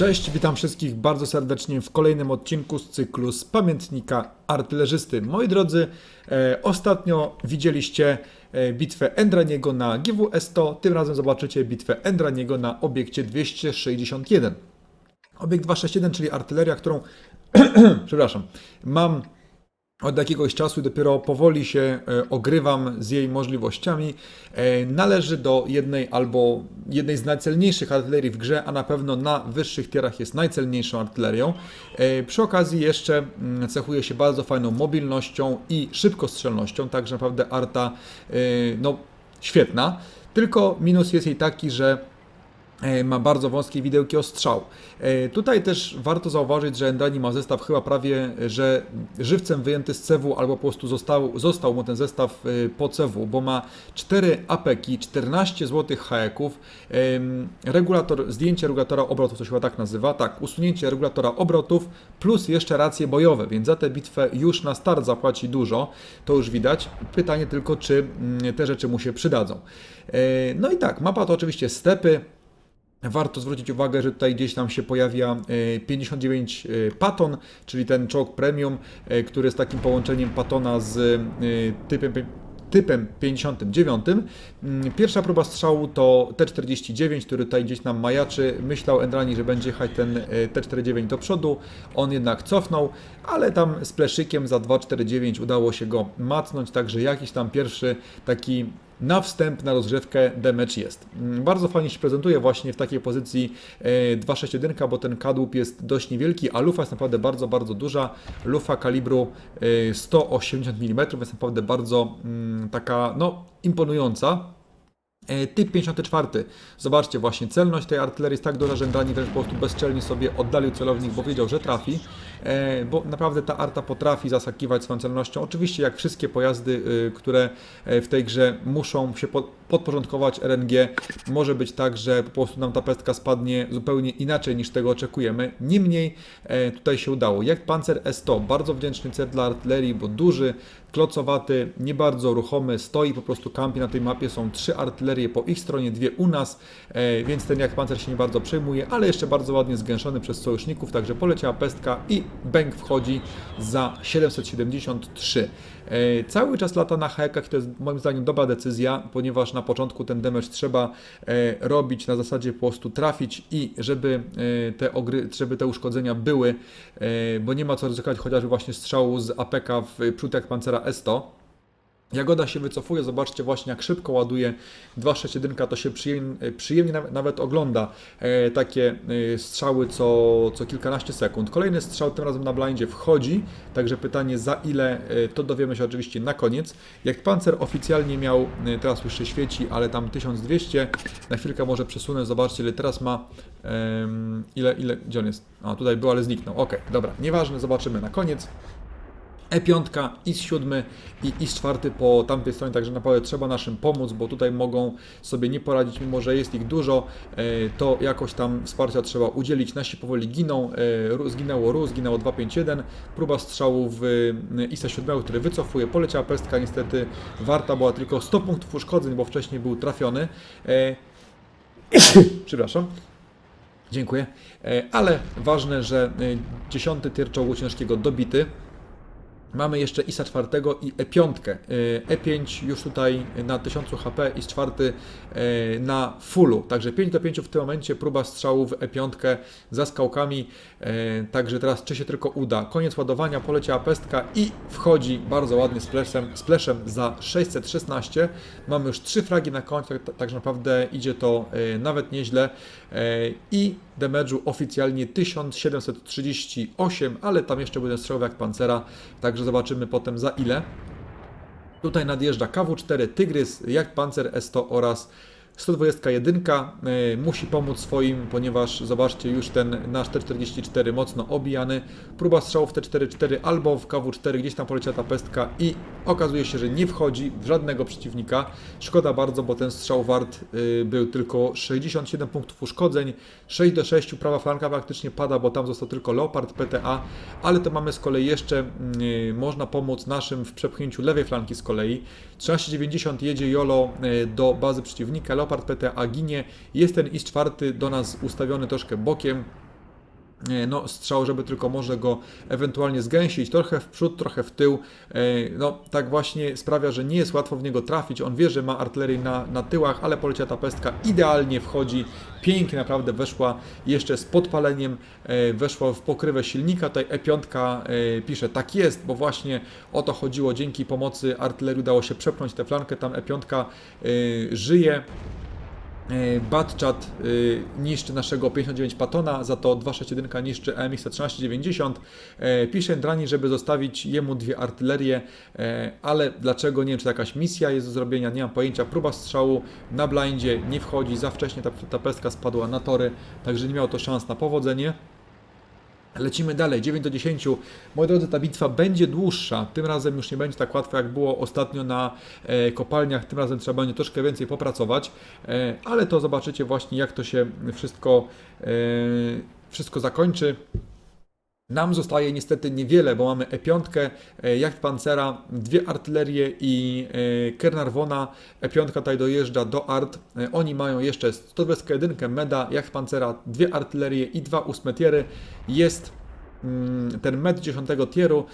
Cześć, witam wszystkich bardzo serdecznie w kolejnym odcinku z cyklu z pamiętnika artylerzysty. Moi drodzy, e, ostatnio widzieliście e, bitwę Endraniego na GWS-100, tym razem zobaczycie bitwę Endraniego na obiekcie 261. Obiekt 261, czyli artyleria, którą, przepraszam, mam od jakiegoś czasu dopiero powoli się e, ogrywam z jej możliwościami. E, Należy do jednej albo jednej z najcelniejszych artylerii w grze, a na pewno na wyższych tierach jest najcelniejszą artylerią. E, Przy okazji jeszcze mm, cechuje się bardzo fajną mobilnością i szybkostrzelnością, także naprawdę arta no, świetna. Tylko minus jest jej taki, że ma bardzo wąskie widełki ostrzału. E, Tutaj też warto zauważyć, że Endrani ma zestaw chyba prawie, e, że żywcem wyjęty z CW albo po prostu został, został mu ten zestaw e, po CW, bo ma 4 apeki, 14 zł haeków, regulator, zdjęcie regulatora obrotów, to się chyba tak nazywa, tak, usunięcie regulatora obrotów plus jeszcze racje bojowe, więc za tę bitwę już na start zapłaci dużo, to już widać. Pytanie tylko, czy mm, te rzeczy mu się przydadzą. E, No i tak, mapa to oczywiście stepy, Warto zwrócić uwagę, że tutaj gdzieś tam się pojawia e, 59 e, Patton, czyli ten czołg premium, e, który jest takim połączeniem Pattona z e, typem typem 59. Mm, Pierwsza próba strzału to T49, który tutaj gdzieś nam majaczy. Myślał Endrani, że będzie jechać ten e, T49 do przodu. On jednak cofnął, ale tam z pleszykiem za 249 udało się go macnąć, także jakiś tam pierwszy taki na wstęp, na rozgrzewkę damage jest. Mm, Bardzo fajnie się prezentuje właśnie w takiej pozycji e, 261, bo ten kadłub jest dość niewielki, a lufa jest naprawdę bardzo, bardzo duża. Lufa kalibru e, 180 mm jest naprawdę bardzo mm, taka, no, imponująca. E, Typ 54. Zobaczcie, właśnie celność tej artylerii jest tak duża, że Drani wręcz po prostu bezczelnie sobie oddalił celownik, bo wiedział, że trafi. E, Bo naprawdę ta arta potrafi zasakiwać swoją celnością. Oczywiście, jak wszystkie pojazdy, y, które e, w tej grze muszą się po- podporządkować RNG, może być tak, że po prostu nam ta pestka spadnie zupełnie inaczej niż tego oczekujemy. Niemniej tutaj się udało. Jak Panzer S100, bardzo wdzięczny cel dla artylerii, bo duży, klocowaty, nie bardzo ruchomy, stoi po prostu kampi na tej mapie. Są trzy artylerie po ich stronie, dwie u nas, e, więc ten jak pancer się nie bardzo przejmuje, ale jeszcze bardzo ładnie zgęszony przez sojuszników, także poleciała pestka i bęk wchodzi za 773. E, Cały czas lata na hekach, to jest moim zdaniem dobra decyzja, ponieważ na początku ten damage trzeba e, robić na zasadzie po prostu trafić i żeby te, ogry, żeby te uszkodzenia były, bo nie ma co ryzykować chociażby właśnie strzału z APK w przód jak pancera S100. Jagoda się wycofuje, zobaczcie właśnie jak szybko ładuje 261, to się przyjemnie, przyjemnie nawet, ogląda e, takie e, strzały co, co kilkanaście sekund. Kolejny strzał tym razem na blindzie wchodzi, także pytanie za ile, e, to dowiemy się oczywiście na koniec. Jak pancer oficjalnie miał, e, teraz już się świeci, ale tam 1200, na chwilkę może przesunę, zobaczcie ile teraz ma, em, ile, ile, gdzie on jest? A tutaj był, ale zniknął, ok, dobra, nieważne, zobaczymy na koniec. E5, IS-7 i IS-4 po tamtej stronie, także naprawdę trzeba naszym pomóc, bo tutaj mogą sobie nie poradzić, mimo że jest ich dużo, e, to jakoś tam wsparcia trzeba udzielić. Nasi powoli giną, e, zginęło RU, zginęło 251, próba strzału w e, IS-7, który wycofuje, poleciała pestka, niestety warta była tylko 100 punktów uszkodzeń, bo wcześniej był trafiony. E, Przepraszam. Dziękuję. Ale ważne, że e, 10 tier czołgu ciężkiego dobity. Mamy jeszcze ISA 4 i E5. Y, E5 już tutaj na 1000 HP, IS 4 y, na fullu. Także 5 do 5 w tym momencie, próba strzału w E5 za skałkami. Y, Także teraz czy się tylko uda. Koniec ładowania, poleciała pestka i wchodzi bardzo ładnie z pleszem za 616. Mamy już 3 fragi na końcu, tak, tak naprawdę idzie to nawet nieźle. I damage'u oficjalnie 1738, ale tam jeszcze był strzał jak pancera, także zobaczymy potem za ile. Tutaj nadjeżdża KW4, Tygrys, jak Panzer S100 oraz 121 y, musi pomóc swoim, ponieważ zobaczcie już ten nasz T44 mocno obijany. Próba strzału w T44 albo w KW4 gdzieś tam poleciała ta pestka i okazuje się, że nie wchodzi w żadnego przeciwnika. Szkoda bardzo, bo ten strzał wart y, był tylko 67 punktów uszkodzeń. 6 do 6 prawa flanka praktycznie pada, bo tam został tylko Leopard PTA, ale to mamy z kolei jeszcze y, można pomóc naszym w przepchnięciu lewej flanki z kolei. 1390 jedzie Jolo y, do bazy przeciwnika, Leopard PTA ginie, jest ten IS-4 do nas ustawiony troszkę bokiem, e, no, strzał, żeby tylko może go ewentualnie zgęsić, trochę w przód, trochę w tył. E, No, tak właśnie sprawia, że nie jest łatwo w niego trafić. On wie, że ma artylerię na, na tyłach, ale poleciała ta pestka idealnie wchodzi. Pięknie naprawdę weszła jeszcze z podpaleniem, e, weszła w pokrywę silnika. Tutaj E5 e, pisze tak jest, bo właśnie o to chodziło. Dzięki pomocy artylerii udało się przepchnąć tę flankę. Tam E5 e, żyje. E, Batchat y, niszczy naszego 59 Patona, za to 261 niszczy AMX 1390. E, Pisze Drani, żeby zostawić jemu dwie artylerie, e, ale dlaczego? Nie wiem, czy to jakaś misja jest do zrobienia, nie mam pojęcia. Próba strzału na blindzie nie wchodzi, za wcześnie ta, ta pestka spadła na tory, także nie miało to szans na powodzenie. Lecimy dalej, 9 do 10. Moi drodzy, ta bitwa będzie dłuższa. Tym razem już nie będzie tak łatwo, jak było ostatnio na e, kopalniach. Tym razem trzeba będzie troszkę więcej popracować, e, ale to zobaczycie właśnie, jak to się wszystko, e, wszystko zakończy. Nam zostaje niestety niewiele, bo mamy E5, e, jacht Pancera, dwie artylerie i e, Kernarwona. E5 tutaj dojeżdża do Art. E, Oni mają jeszcze 121 Meda, jacht Pancera, dwie artylerie i dwa ósmetiery. Jest mm, ten med 10 tieru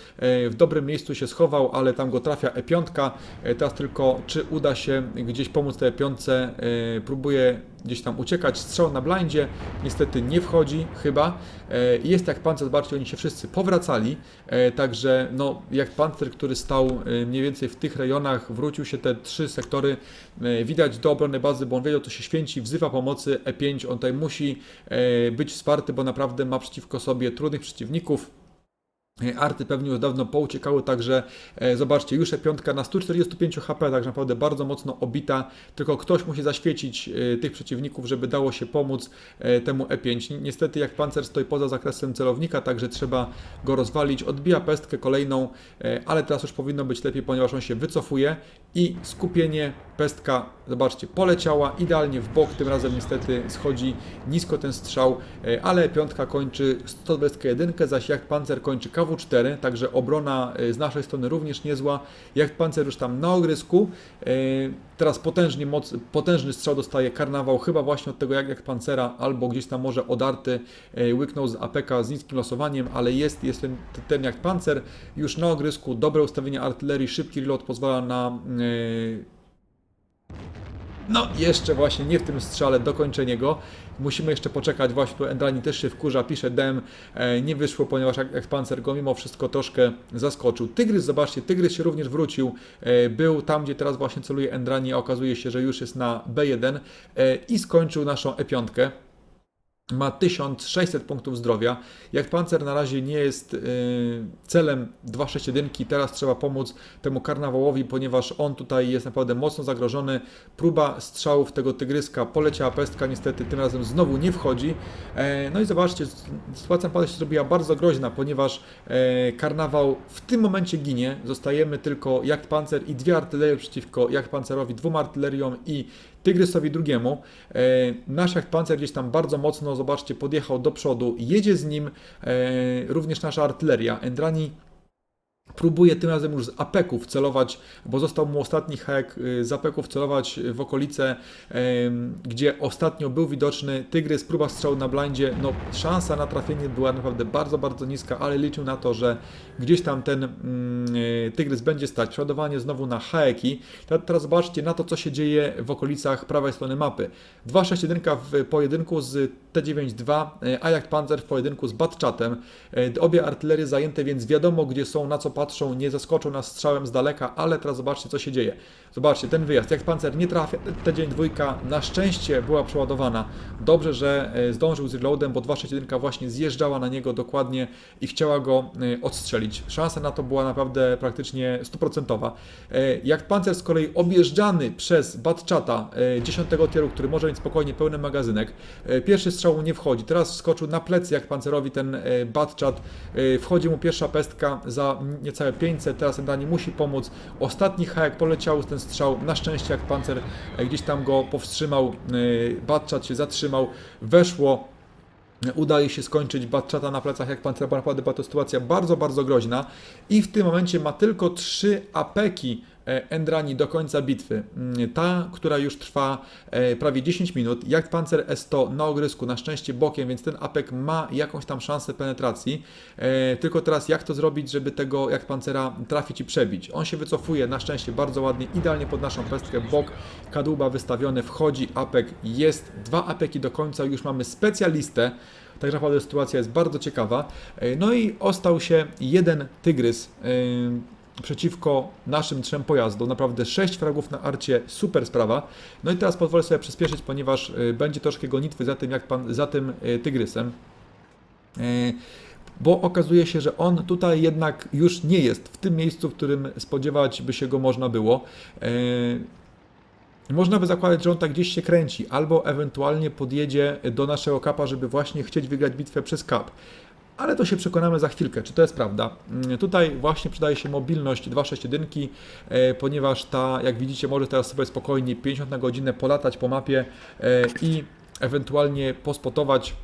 w dobrym miejscu się schował, ale tam go trafia E5. E, Teraz tylko czy uda się gdzieś pomóc tej E5. e, Próbuje gdzieś tam uciekać. Strzał na blindzie niestety nie wchodzi chyba. E, Jest jak pancer, zobaczcie, oni się wszyscy powracali. E, Także no, jak pancer, który stał e, mniej więcej w tych rejonach, wrócił się te trzy sektory. Widać do obrony bazy, bo on wiedział, co się święci, wzywa pomocy E5. On tutaj musi być wsparty, bo naprawdę ma przeciwko sobie trudnych przeciwników. E, Arty pewnie już dawno pouciekały, także e, zobaczcie, już piątka na 145 HP, także naprawdę bardzo mocno obita. Tylko ktoś musi zaświecić e, tych przeciwników, żeby dało się pomóc e, temu E5. Ni- Niestety, jak pancer stoi poza zakresem celownika, także trzeba go rozwalić. Odbija pestkę kolejną, e, ale teraz już powinno być lepiej, ponieważ on się wycofuje i skupienie pestka, zobaczcie, poleciała idealnie w bok. Tym razem niestety schodzi nisko ten strzał, e, ale piątka kończy 121, zaś jak pancer kończy KW4, także obrona e, z naszej strony również niezła. Jak pancer już tam na ogrysku, e, teraz potężnie moc, potężny strzał dostaje karnawał, chyba właśnie od tego jak, jak pancera, albo gdzieś tam może odarty, łyknął z APK z niskim losowaniem, ale jest, jest ten, ten jak pancer już na ogrysku, dobre ustawienie artylerii, szybki reload pozwala na no, jeszcze właśnie nie w tym strzale dokończenie go. Musimy jeszcze poczekać, właśnie tu Endrani też się wkurza, pisze dem, e, nie wyszło, ponieważ jak, jak pancer go mimo wszystko troszkę zaskoczył. Tygrys, zobaczcie, Tygrys się również wrócił, e, był tam, gdzie teraz właśnie celuje Endrani, a okazuje się, że już jest na B1 e, i skończył naszą E5 ma 1600 punktów zdrowia. Jak pancer na razie nie jest yy, celem 261, teraz trzeba pomóc temu karnawałowi, ponieważ on tutaj jest naprawdę mocno zagrożony. Próba strzałów tego tygryska poleciała pestka, niestety tym razem znowu nie wchodzi. E, no i zobaczcie, sytuacja naprawdę się zrobiła bardzo groźna, ponieważ e, karnawał w tym momencie ginie. Zostajemy tylko jak pancer i dwie artylerie przeciwko jak pancerowi, dwóm artyleriom i Tygrysowi drugiemu. E, nasz pancer gdzieś tam bardzo mocno, zobaczcie, podjechał do przodu. Jedzie z nim e, również nasza artyleria. Endrani próbuje tym razem już z apeków celować, bo został mu ostatni hek y, z apeków celować w okolice, gdzie ostatnio był widoczny Tygrys, próba strzału na blindzie, no szansa na trafienie była naprawdę bardzo, bardzo niska, ale liczył na to, że gdzieś tam ten mm, y, Tygrys będzie stać. Przeładowanie znowu na heki. Te- Teraz zobaczcie na to, co się dzieje w okolicach prawej strony mapy. 261 w pojedynku z T92, y, a jak Panzer w pojedynku z Batchatem. Y, Obie artylerie zajęte, więc wiadomo, gdzie są, na co patrzą, nie zaskoczą nas strzałem z daleka, ale teraz zobaczcie, co się dzieje. Zobaczcie, ten wyjazd, jak pancer nie trafia, ten dzień dwójka na szczęście była przeładowana. Dobrze, że e, zdążył z reloadem, bo 261 właśnie zjeżdżała na niego dokładnie i chciała go e, odstrzelić. Szansa na to była naprawdę praktycznie stuprocentowa. E, Jak pancer z kolei objeżdżany przez Batchata e, 10 tieru, który może mieć spokojnie pełny magazynek, pierwszy strzał nie wchodzi. Teraz wskoczył na plecy jak pancerowi ten Batchat. Wchodzi mu pierwsza pestka za niecałe 500, teraz Endani musi pomóc. Ostatni hajek poleciał ten strzał, na szczęście jak pancer e, gdzieś tam go powstrzymał, e, Batchat się zatrzymał, weszło udaje się skończyć Batchata na plecach jak bo naprawdę była to sytuacja bardzo, bardzo groźna i w tym momencie ma tylko trzy apeki e, Endrani do końca bitwy. Mm, Ta, która już trwa e, prawie 10 minut. Jak Panzer S100 na ogrysku, na szczęście bokiem, więc ten apek ma jakąś tam szansę penetracji. E, Tylko teraz jak to zrobić, żeby tego jak Pancera trafić i przebić? On się wycofuje, na szczęście bardzo ładnie, idealnie pod naszą pestkę, bok, kadłuba wystawione, wchodzi apek, jest dwa apeki do końca, już mamy specjalistę. Tak naprawdę sytuacja jest bardzo ciekawa. E, No i ostał się jeden tygrys e, przeciwko naszym trzem pojazdom. Naprawdę 6 fragów na arcie, super sprawa. No i teraz pozwolę sobie przyspieszyć, ponieważ e, będzie troszkę gonitwy za tym, jak pan, za tym e, tygrysem. E, Bo okazuje się, że on tutaj jednak już nie jest w tym miejscu, w którym spodziewać by się go można było. Można by zakładać, że on tak gdzieś się kręci, albo ewentualnie podjedzie do naszego kapa, żeby właśnie chcieć wygrać bitwę przez kap. Ale to się przekonamy za chwilkę, czy to jest prawda. Mm, Tutaj właśnie przydaje się mobilność 261, e, ponieważ ta, jak widzicie, może teraz sobie spokojnie 50 na godzinę polatać po mapie e, i ewentualnie pospotować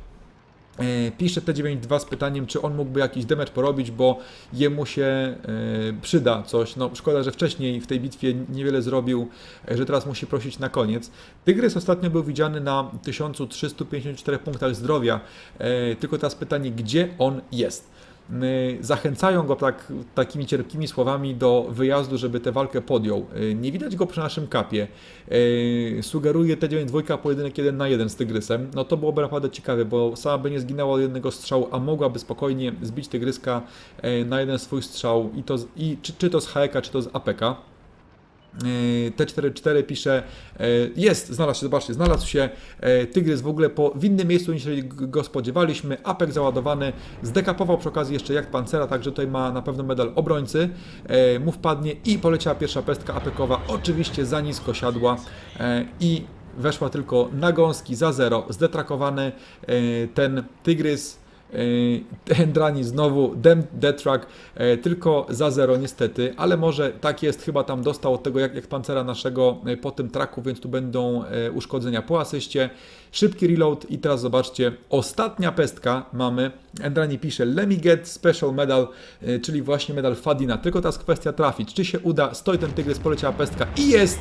Pisze T92 z pytaniem, czy on mógłby jakiś damage porobić, bo jemu się e, przyda coś. No szkoda, że wcześniej w tej bitwie niewiele zrobił, e, że teraz musi prosić na koniec. Tygrys ostatnio był widziany na 1354 punktach zdrowia, e, tylko teraz pytanie, gdzie on jest? Y, Zachęcają go tak, takimi cierpkimi słowami do wyjazdu, żeby tę walkę podjął. Y, Nie widać go przy naszym kapie. Y, Sugeruje T92 pojedynek 1 na 1 z Tygrysem. No to byłoby naprawdę ciekawe, bo sama by nie zginęła od jednego strzału, a mogłaby spokojnie zbić Tygryska na jeden swój strzał. I to i, czy, czy to z HK, czy to z APK. Yy, T44 pisze, yy, jest, znalazł się, zobaczcie, znalazł się yy, Tygrys w ogóle po, w innym miejscu niż go spodziewaliśmy, apek załadowany, zdekapował przy okazji jeszcze jak pancera, także tutaj ma na pewno medal obrońcy, mu wpadnie i poleciała pierwsza pestka apekowa, oczywiście za nisko siadła i weszła tylko na gąski za zero, zdetrakowany ten Tygrys, Hendrani znowu, Detrak, e, tylko za zero niestety, ale może tak jest, chyba tam dostał od tego jak, jak pancera naszego e, po tym traku, więc tu będą e, uszkodzenia po asyście. Szybki reload i teraz zobaczcie, ostatnia pestka mamy, Endrani pisze let me get special medal, czyli właśnie medal Fadina, tylko teraz kwestia trafić, czy się uda, stoi ten tygrys, poleciała pestka i jest!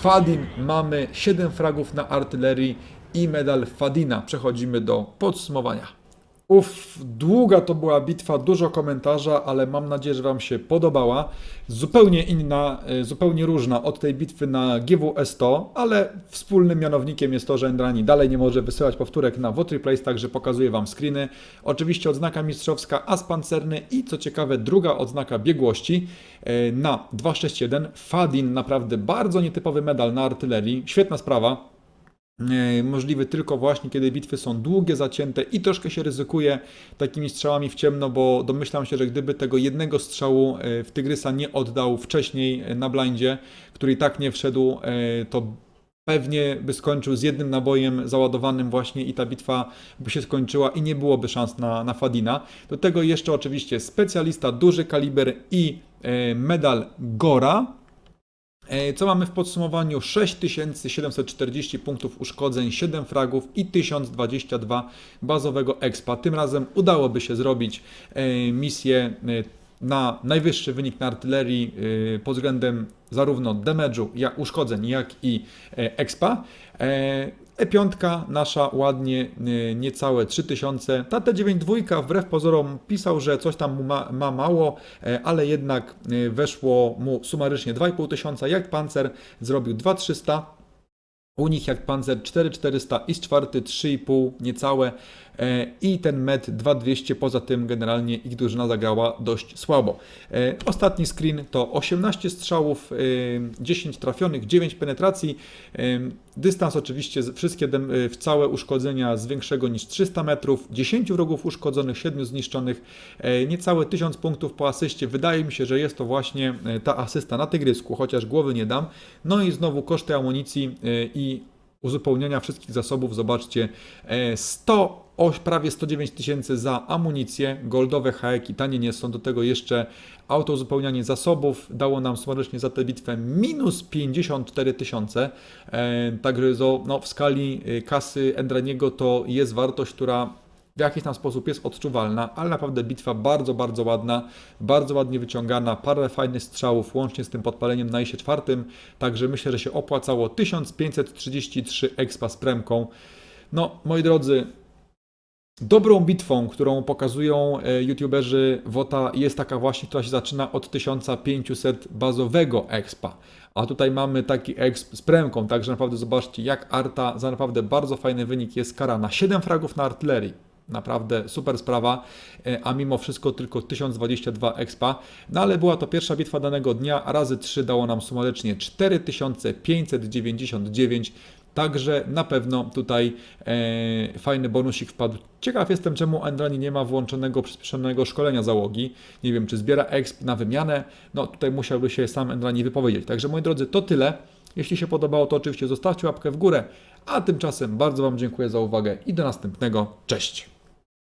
Fadin, mamy 7 fragów na artylerii i medal Fadina. Przechodzimy do podsumowania. Uff, długa to była bitwa, dużo komentarza, ale mam nadzieję, że Wam się podobała. Zupełnie inna, y, zupełnie różna od tej bitwy na GWS100, ale wspólnym mianownikiem jest to, że Endrani dalej nie może wysyłać powtórek na Wotry Place, także pokazuję Wam screeny. Oczywiście odznaka mistrzowska, as pancerny i co ciekawe druga odznaka biegłości y, na 261. Fadin, naprawdę bardzo nietypowy medal na artylerii, świetna sprawa. E, możliwy tylko właśnie kiedy bitwy są długie, zacięte i troszkę się ryzykuje takimi strzałami w ciemno, bo domyślam się, że gdyby tego jednego strzału e, w Tygrysa nie oddał wcześniej e, na blindzie, który i tak nie wszedł, to pewnie by skończył z jednym nabojem załadowanym właśnie i ta bitwa by się skończyła i nie byłoby szans na, na Fadina. Do tego jeszcze oczywiście specjalista, duży kaliber i medal Gora, Co mamy w podsumowaniu? 6740 punktów uszkodzeń, 7 fragów i 1022 bazowego expa. Tym razem udałoby się zrobić e, misję e, na najwyższy wynik na artylerii e, pod względem zarówno damage'u, jak uszkodzeń, jak i e, expa. E, E5 nasza ładnie e, niecałe 3000. Ta T92 wbrew pozorom pisał, że coś tam ma, ma mało, e, ale jednak e, weszło mu sumarycznie 2500. tysiąca. Jak pancer zrobił 2300. U nich jak pancer 4400 i z czwarty 3,5 niecałe i ten met 2200 poza tym generalnie ich drużyna zagrała dość słabo. E, Ostatni screen to 18 strzałów, e, 10 trafionych, 9 penetracji. E, Dystans oczywiście wszystkie e, w całe uszkodzenia z większego niż 300 metrów, 10 wrogów uszkodzonych, 7 zniszczonych, e, niecałe 1000 punktów po asyście. Wydaje mi się, że jest to właśnie e, ta asysta na tygrysku, chociaż głowy nie dam. No i znowu koszty amunicji e, i uzupełnienia wszystkich zasobów. Zobaczcie, e, 100, oś- prawie 109 tysięcy za amunicję, goldowe haeki, tanie nie są, do tego jeszcze auto uzupełnianie zasobów dało nam sumarycznie za tę bitwę minus 54 tysiące, e, także no, w skali e, kasy Endraniego to jest wartość, która w jakiś tam sposób jest odczuwalna, ale naprawdę bitwa bardzo, bardzo ładna, bardzo ładnie wyciągana, parę fajnych strzałów, łącznie z tym podpaleniem na ISie czwartym, także myślę, że się opłacało. 1533 expa z premką. No, moi drodzy, Dobrą bitwą, którą pokazują e, youtuberzy WOTA jest taka właśnie, która się zaczyna od 1500 bazowego expa. A tutaj mamy taki exp z premką, także naprawdę zobaczcie jak Arta za naprawdę bardzo fajny wynik jest karana. 7 fragów na artylerii. Naprawdę super sprawa, e, a mimo wszystko tylko 1022 expa. No ale była to pierwsza bitwa danego dnia, a razy 3 dało nam sumarycznie 4599. Także na pewno tutaj e, fajny bonusik wpadł. Ciekaw jestem, czemu Andrani nie ma włączonego przyspieszonego szkolenia załogi. Nie wiem, czy zbiera exp na wymianę. No tutaj musiałby się sam Andrani wypowiedzieć. Także moi drodzy, to tyle. Jeśli się podobało, to oczywiście zostawcie łapkę w górę. A tymczasem bardzo Wam dziękuję za uwagę i do następnego. Cześć!